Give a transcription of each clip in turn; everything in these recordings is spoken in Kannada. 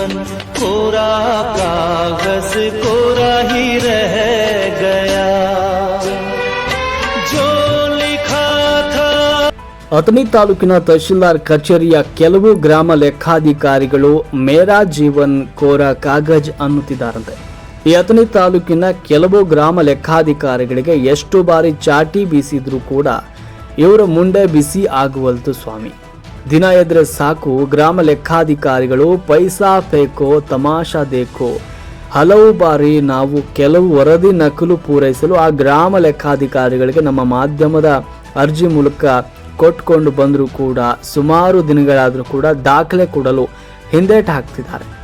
जीवन कोरा कागज कोरा ही रह गया जो लिखा था ಅಥಣಿ ತಾಲೂಕಿನ ತಹಶೀಲ್ದಾರ್ ಕಚೇರಿಯ ಕೆಲವು ಗ್ರಾಮ ಲೆಕ್ಕಾಧಿಕಾರಿಗಳು ಮೇರಾ ಜೀವನ್ ಕೋರ ಕಾಗಜ್ ಅನ್ನುತ್ತಿದ್ದಾರಂತೆ ಈ ಅಥಣಿ ತಾಲೂಕಿನ ಕೆಲವು ಗ್ರಾಮ ಲೆಕ್ಕಾಧಿಕಾರಿಗಳಿಗೆ ಎಷ್ಟು ಬಾರಿ ಚಾಟಿ ಬೀಸಿದ್ರೂ ಕೂಡ ಇವರ ಮುಂಡೆ ಬಿಸಿ ಆಗುವಲ್ತು ಸ್ವಾಮಿ ದಿನ ಎದ್ರೆ ಸಾಕು ಗ್ರಾಮ ಲೆಕ್ಕಾಧಿಕಾರಿಗಳು, ಪೈಸಾ ಫೇಕೋ ತಮಾಷಾ ದೇಕೋ. ಹಲವು ಬಾರಿ ನಾವು ಕೆಲವು ವರದಿ ನಕಲು ಪೂರೈಸಲು ಆ ಗ್ರಾಮ ಲೆಕ್ಕಾಧಿಕಾರಿಗಳಿಗೆ ನಮ್ಮ ಮಾಧ್ಯಮದ ಅರ್ಜಿ ಮೂಲಕ ಕೊಟ್ಕೊಂಡು ಬಂದರೂ ಕೂಡ, ಸುಮಾರು ದಿನಗಳಾದರೂ ಕೂಡ ದಾಖಲೆ ಕೊಡಲು ಹಿಂದೇಟು ಹಾಕ್ತಿದ್ದಾರೆ.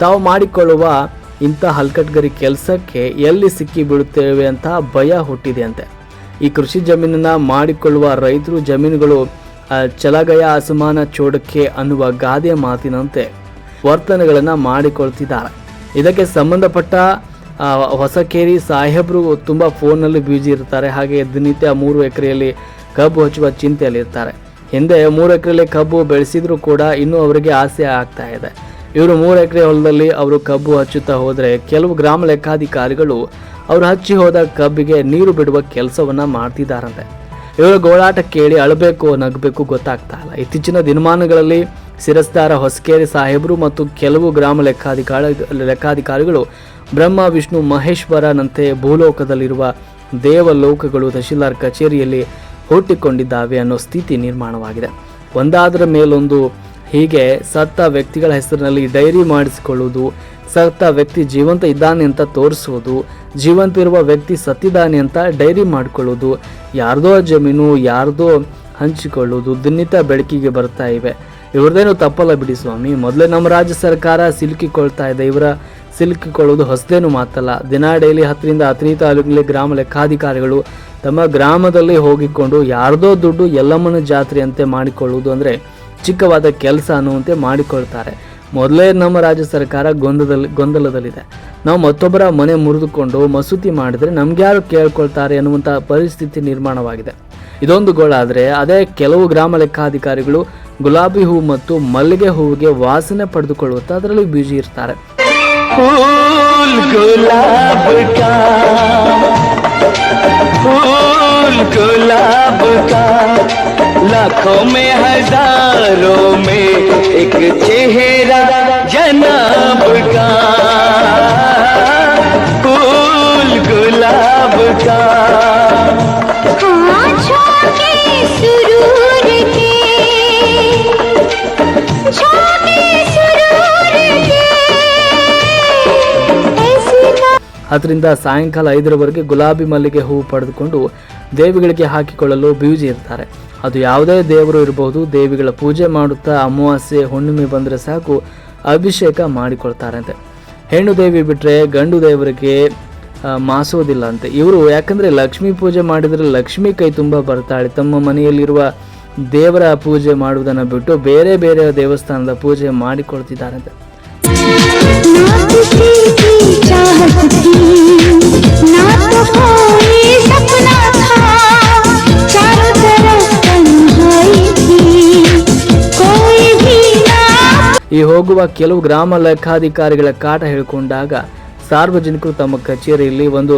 ತಾವು ಮಾಡಿಕೊಳ್ಳುವ ಇಂಥ ಹಲ್ಕಟ್ಗರಿ ಕೆಲಸಕ್ಕೆ ಎಲ್ಲಿ ಸಿಕ್ಕಿ ಬೀಳುತ್ತೇವೆ ಅಂತ ಭಯ ಹುಟ್ಟಿದೆ ಅಂತೆ ಈ ಕೃಷಿ ಜಮೀನನ್ನ ಮಾಡಿಕೊಳ್ಳುವ ರೈತರು ಜಮೀನುಗಳು ಚಲಗಯ ಅಸಮಾನ ಚೋಡಕ್ಕೆ ಅನ್ನುವ ಗಾದೆ ಮಾತಿನಂತೆ ವರ್ತನೆಗಳನ್ನು ಮಾಡಿಕೊಳ್ತಿದ್ದಾರೆ. ಇದಕ್ಕೆ ಸಂಬಂಧಪಟ್ಟ ಹೊಸಕೇರಿ ಸಾಹೇಬರು ತುಂಬ ಫೋನಲ್ಲಿ ಬ್ಯೂಸಿ ಇರ್ತಾರೆ. ಹಾಗೆ ದಿನನಿತ್ಯ ಮೂರು ಎಕರೆಯಲ್ಲಿ ಕಬ್ಬು ಹಚ್ಚುವ ಚಿಂತೆಯಲ್ಲಿರ್ತಾರೆ. ಹಿಂದೆ ಮೂರು ಎಕರೆಯಲ್ಲಿ ಕಬ್ಬು ಬೆಳೆಸಿದ್ರು ಕೂಡ ಇನ್ನೂ ಅವರಿಗೆ ಆಸೆ ಆಗ್ತಾ ಇದೆ. ಇವರು ಮೂರು ಎಕರೆ ಹೊಲದಲ್ಲಿ ಅವರು ಕಬ್ಬು ಹಚ್ಚುತ್ತಾ ಹೋದರೆ ಕೆಲವು ಗ್ರಾಮ ಲೆಕ್ಕಾಧಿಕಾರಿಗಳು ಅವರು ಹಚ್ಚಿ ಹೋದ ಕಬ್ಬಿಗೆ ನೀರು ಬಿಡುವ ಕೆಲಸವನ್ನು ಮಾಡ್ತಿದ್ದಾರಂತೆ ಇವರ ಗೋಳಾಟ ಕೇಳಿ ಅಳಬೇಕು, ನಗಬೇಕು ಗೊತ್ತಾಗ್ತಾ ಇಲ್ಲ. ಇತ್ತೀಚಿನ ದಿನಮಾನಗಳಲ್ಲಿ ಶಿರಸ್ತಾರ ಹೊಸಕೇರಿ ಸಾಹೇಬರು ಮತ್ತು ಕೆಲವು ಗ್ರಾಮ ಲೆಕ್ಕಾಧಿಕಾರ, ಲೆಕ್ಕಾಧಿಕಾರಿಗಳು ಬ್ರಹ್ಮ, ವಿಷ್ಣು, ಮಹೇಶ್ವರನಂತೆ ಭೂಲೋಕದಲ್ಲಿರುವ ದೇವಲೋಕಗಳು, ತಹಶೀಲ್ದಾರ್ ಕಚೇರಿಯಲ್ಲಿ ಹುಟ್ಟಿಕೊಂಡಿದ್ದಾವೆ ಅನ್ನೋ ಸ್ಥಿತಿ ನಿರ್ಮಾಣವಾಗಿದೆ. ಒಂದಾದರ ಮೇಲೊಂದು ಹೀಗೆ ಸತ್ತ ವ್ಯಕ್ತಿಗಳ ಹೆಸರಿನಲ್ಲಿ ಡೈರಿ ಮಾಡಿಸಿಕೊಳ್ಳುವುದು, ಸತ್ತ ವ್ಯಕ್ತಿ ಜೀವಂತ ಇದ್ದಾನೆ ಅಂತ ತೋರಿಸುವುದು ಜೀವಂತ ಇರುವ ವ್ಯಕ್ತಿ ಸತ್ತಿದ್ದಾನೆ ಅಂತ ಡೈರಿ ಮಾಡಿಕೊಳ್ಳೋದು ಯಾರ್ದೋ ಜಮೀನು, ಯಾರ್ದೋ ಹಂಚಿಕೊಳ್ಳುವುದು ದಿನಿತ ಬೆಳಕಿಗೆ ಬರ್ತಾ ಇವೆ. ಇವ್ರದ್ದೇನು ತಪ್ಪಲ್ಲ ಬಿಡಿ ಸ್ವಾಮಿ. ಮೊದಲೇ ನಮ್ಮ ರಾಜ್ಯ ಸರ್ಕಾರ ಸಿಲುಕಿಕೊಳ್ತಾ ಇದೆ. ಇವರ ಸಿಲುಕಿಕೊಳ್ಳೋದು ಹೊಸದೇನು ಮಾತಲ್ಲ. ದಿನ ಡೈಲಿ ಹತ್ತರಿಂದ ಹತ್ತನೇ ತಾಲೂಕಿನಲ್ಲಿ ಗ್ರಾಮ ಲೆಕ್ಕಾಧಿಕಾರಿಗಳು ತಮ್ಮ ಗ್ರಾಮದಲ್ಲಿ ಹೋಗಿಕೊಂಡು ಯಾರ್ದೋ ದುಡ್ಡು ಎಲ್ಲಮ್ಮನ ಜಾತ್ರೆ ಅಂತೆ ಮಾಡಿಕೊಳ್ಳುವುದು ಅಂದರೆ ಚಿಕ್ಕವಾದ ಕೆಲಸ ಅನ್ನುವಂತೆ ಮಾಡಿಕೊಳ್ತಾರೆ. ಮೊದಲೇ ನಮ್ಮ ರಾಜ್ಯ ಸರ್ಕಾರ ಗೊಂದಲ ಗೊಂದಲದಲ್ಲಿದೆ. ನಾವು ಮತ್ತೊಬ್ಬರ ಮನೆ ಮುರಿದುಕೊಂಡು ಮಸೂತಿ ಮಾಡಿದರೆ ನಮ್ಗೆ ಯಾರು ಕೇಳ್ಕೊಳ್ತಾರೆ ಅನ್ನುವಂಥ ಪರಿಸ್ಥಿತಿ ನಿರ್ಮಾಣವಾಗಿದೆ. ಇದೊಂದು ಗೋಳಾದರೆ ಅದೇ ಕೆಲವು ಗ್ರಾಮ ಲೆಕ್ಕಾಧಿಕಾರಿಗಳು ಗುಲಾಬಿ ಹೂ ಮತ್ತು ಮಲ್ಲಿಗೆ ಹೂವಿಗೆ ವಾಸನೆ ಪಡೆದುಕೊಳ್ಳುತ್ತಾ ಅದರಲ್ಲಿ ಬ್ಯುಸಿ ಇರ್ತಾರೆ. फूल लाखों में हजारों में एक चेहरा जनाब का फूल गुलाब का छोटे सुरूर के छोटे सुरूर के ऐसी ना ಅದರಿಂದ ಸಾಯಂಕಾಲ ಐದರವರೆಗೆ ಗುಲಾಬಿ ಮಲ್ಲಿಗೆ ಹೂವು ಪಡೆದುಕೊಂಡು ದೇವಿಗಳಿಗೆ ಹಾಕಿಕೊಳ್ಳಲು ಬ್ಯೂಜಿ ಇರ್ತಾರೆ ಅದು ಯಾವುದೇ ದೇವರು ಇರಬಹುದು. ದೇವಿಗಳ ಪೂಜೆ ಮಾಡುತ್ತಾ ಅಮಾವಾಸ್ಯೆ ಹುಣ್ಣಿಮೆ ಬಂದರೆ ಸಾಕು, ಅಭಿಷೇಕ ಮಾಡಿಕೊಳ್ತಾರಂತೆ. ಹೆಣ್ಣು ದೇವಿ ಬಿಟ್ಟರೆ ಗಂಡು ದೇವರಿಗೆ ಮಾಸೋದಿಲ್ಲ ಅಂತೆ ಇವರು ಯಾಕಂದರೆ ಲಕ್ಷ್ಮೀ ಪೂಜೆ ಮಾಡಿದರೆ ಲಕ್ಷ್ಮಿ ಕೈ ತುಂಬ ಬರ್ತಾಳೆ. ತಮ್ಮ ಮನೆಯಲ್ಲಿರುವ ದೇವರ ಪೂಜೆ ಮಾಡುವುದನ್ನು ಬಿಟ್ಟು ಬೇರೆ ಬೇರೆ ದೇವಸ್ಥಾನದ ಪೂಜೆ ಮಾಡಿಕೊಳ್ತಿದ್ದಾರಂತೆ. ಈ ಹೋಗುವ ಕೆಲವು ಗ್ರಾಮ ಲೆಕ್ಕಾಧಿಕಾರಿಗಳ ಕಾಟ ಹೇಳಿಕೊಂಡಾಗ ಸಾರ್ವಜನಿಕರು ತಮ್ಮ ಕಚೇರಿಯಲ್ಲಿ ಒಂದು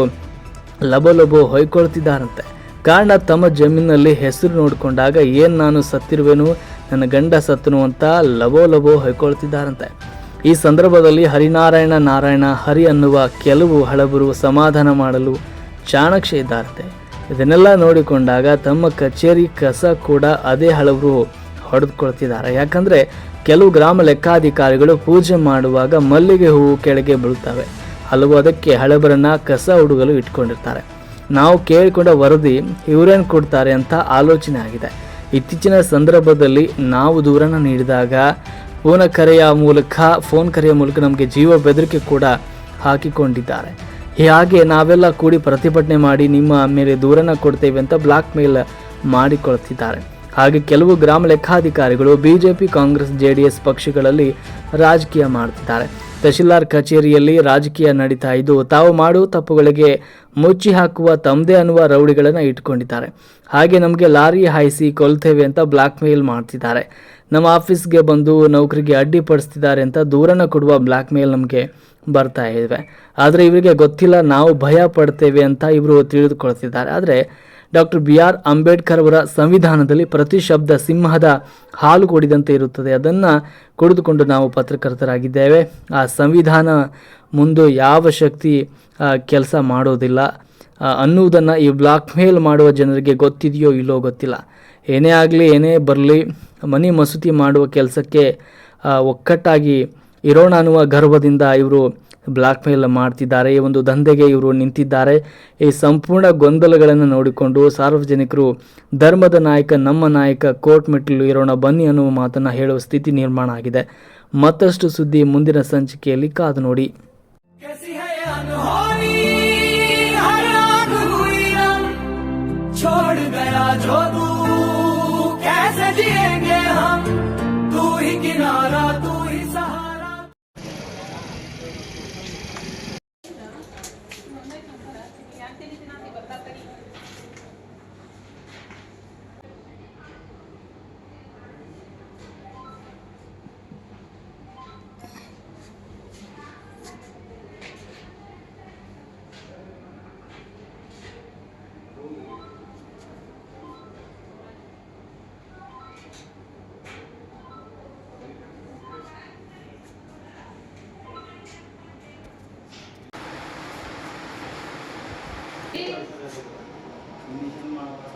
ಲಬಲಬೋ ಲಬೋ ಹೊಯ್ಕೊಳ್ತಿದ್ದಾರಂತೆ. ಕಾರಣ ತಮ್ಮ ಜಮೀನಲ್ಲಿ ಹೆಸರು ನೋಡಿಕೊಂಡಾಗ ಏನು ನಾನು ಸತ್ತಿರುವೆನು, ನನ್ನ ಗಂಡ ಸತ್ತನು ಅಂತ ಲಬೋ ಲಬೋ ಹೊಯ್ಕೊಳ್ತಿದ್ದಾರಂತೆ. ಈ ಸಂದರ್ಭದಲ್ಲಿ ಹರಿನಾರಾಯಣ ನಾರಾಯಣ ಹರಿ ಅನ್ನುವ ಕೆಲವು ಹಳಬರು ಸಮಾಧಾನ ಮಾಡಲು ಚಾಣಕ್ಷ ಇದ್ದಾರಂತೆ. ಇದನ್ನೆಲ್ಲ ನೋಡಿಕೊಂಡಾಗ ತಮ್ಮ ಕಚೇರಿ ಕಸ ಕೂಡ ಅದೇ ಹಳಬರು ಹೊಡೆದುಕೊಳ್ತಿದ್ದಾರೆ. ಯಾಕಂದ್ರೆ ಕೆಲವು ಗ್ರಾಮ ಲೆಕ್ಕಾಧಿಕಾರಿಗಳು ಪೂಜೆ ಮಾಡುವಾಗ ಮಲ್ಲಿಗೆ ಹೂವು ಕೆಳಗೆ ಬೀಳುತ್ತವೆ. ಹಲವು ಅದಕ್ಕೆ ಹಳಬರನ್ನ ಕಸ ಹುಡುಗಲು ಇಟ್ಕೊಂಡಿರ್ತಾರೆ. ನಾವು ಕೇಳಿಕೊಂಡ ವರದಿ ಇವರೇನು ಕೊಡ್ತಾರೆ ಅಂತ ಆಲೋಚನೆ ಆಗಿದೆ. ಇತ್ತೀಚಿನ ಸಂದರ್ಭದಲ್ಲಿ ನಾವು ದೂರನ ನೀಡಿದಾಗ ಫೋನ ಕರೆಯ ಮೂಲಕ, ಫೋನ್ ಕರೆಯ ಮೂಲಕ ನಮಗೆ ಜೀವ ಬೆದರಿಕೆ ಕೂಡ ಹಾಕಿಕೊಂಡಿದ್ದಾರೆ. ಹೀಗೆ ನಾವೆಲ್ಲ ಕೂಡಿ ಪ್ರತಿಭಟನೆ ಮಾಡಿ ನಿಮ್ಮ ಮೇಲೆ ದೂರನ ಕೊಡ್ತೇವೆ ಅಂತ ಬ್ಲಾಕ್ ಮೇಲ್ ಮಾಡಿಕೊಳ್ತಿದ್ದಾರೆ. ಹಾಗೆ ಕೆಲವು ಗ್ರಾಮ ಲೆಕ್ಕಾಧಿಕಾರಿಗಳು ಬಿಜೆಪಿ, ಕಾಂಗ್ರೆಸ್, ಜೆಡಿಎಸ್ ಪಕ್ಷಗಳಲ್ಲಿ ರಾಜಕೀಯ ಮಾಡ್ತಿದ್ದಾರೆ. ತಹಶೀಲ್ದಾರ್ ಕಚೇರಿಯಲ್ಲಿ ರಾಜಕೀಯ ನಡೀತಾ ಇದ್ದು, ತಾವು ಮಾಡುವ ತಪ್ಪುಗಳಿಗೆ ಮುಚ್ಚಿ ಹಾಕುವ ತಮ್ಮದೇ ಅನ್ನುವ ರೌಡಿಗಳನ್ನು ಇಟ್ಕೊಂಡಿದ್ದಾರೆ. ಹಾಗೆ ನಮಗೆ ಲಾರಿ ಹಾಯಿಸಿ ಕೊಲ್ತೇವೆ ಅಂತ ಬ್ಲ್ಯಾಕ್ ಮೇಲ್ ಮಾಡ್ತಿದ್ದಾರೆ. ನಮ್ಮ ಆಫೀಸ್ಗೆ ಬಂದು ನೌಕರಿಗೆ ಅಡ್ಡಿಪಡಿಸ್ತಿದ್ದಾರೆ ಅಂತ ದೂರನ ಕೊಡುವ ಬ್ಲ್ಯಾಕ್ ಮೇಲ್ ನಮಗೆ ಬರ್ತಾ ಇವೆ. ಆದರೆ ಇವರಿಗೆ ಗೊತ್ತಿಲ್ಲ, ನಾವು ಭಯ ಪಡ್ತೇವೆ ಅಂತ ಇವರು ತಿಳಿದುಕೊಳ್ತಿದ್ದಾರೆ. ಆದರೆ ಡಾಕ್ಟರ್ ಬಿ ಆರ್ ಅಂಬೇಡ್ಕರ್ ಅವರ ಸಂವಿಧಾನದಲ್ಲಿ ಪ್ರತಿ ಶಬ್ದ ಸಿಂಹದ ಹಾಲು ಕೊಡಿದಂತೆ ಇರುತ್ತದೆ. ಅದನ್ನು ಕುಡಿದುಕೊಂಡು ನಾವು ಪತ್ರಕರ್ತರಾಗಿದ್ದೇವೆ. ಆ ಸಂವಿಧಾನ ಮುಂದೆ ಯಾವ ಶಕ್ತಿ ಕೆಲಸ ಮಾಡೋದಿಲ್ಲ. ಅನ್ನುವುದನ್ನು ಈ ಬ್ಲಾಕ್ ಮೇಲ್ ಮಾಡುವ ಜನರಿಗೆ ಗೊತ್ತಿದೆಯೋ ಇಲ್ಲೋ ಗೊತ್ತಿಲ್ಲ. ಏನೇ ಆಗಲಿ, ಏನೇ ಬರಲಿ, ಮನೆ ಮಸೂತಿ ಮಾಡುವ ಕೆಲಸಕ್ಕೆ ಒಕ್ಕಟ್ಟಾಗಿ ಇರೋಣ ಅನ್ನುವ ಗರ್ವದಿಂದ ಇವರು ಬ್ಲಾಕ್ ಮೇಲ್ ಮಾಡ್ತಿದ್ದಾರೆ ಈ ಒಂದು ದಂಧೆಗೆ ಇವರು ನಿಂತಿದ್ದಾರೆ ಈ ಸಂಪೂರ್ಣ ಗೊಂದಲಗಳನ್ನು ನೋಡಿಕೊಂಡು ಸಾರ್ವಜನಿಕರು ಧರ್ಮದ ನಾಯಕ ನಮ್ಮ ನಾಯಕ ಕೋರ್ಟ್ ಮೆಟ್ಟಿಲು ಇರೋಣ ಬನ್ನಿ ಅನ್ನುವ ಮಾತನ್ನು ಹೇಳುವ ಸ್ಥಿತಿ ನಿರ್ಮಾಣ ಆಗಿದೆ ಮತ್ತಷ್ಟು ಸುದ್ದಿ ಮುಂದಿನ ಸಂಚಿಕೆಯಲ್ಲಿ ಕಾದು ನೋಡಿ कैसी है ये अनहोनी हर आग हुई हम छोड़ गया जो तू कैसे जिएंगे हम तू ही किनारा तू 이미 현마가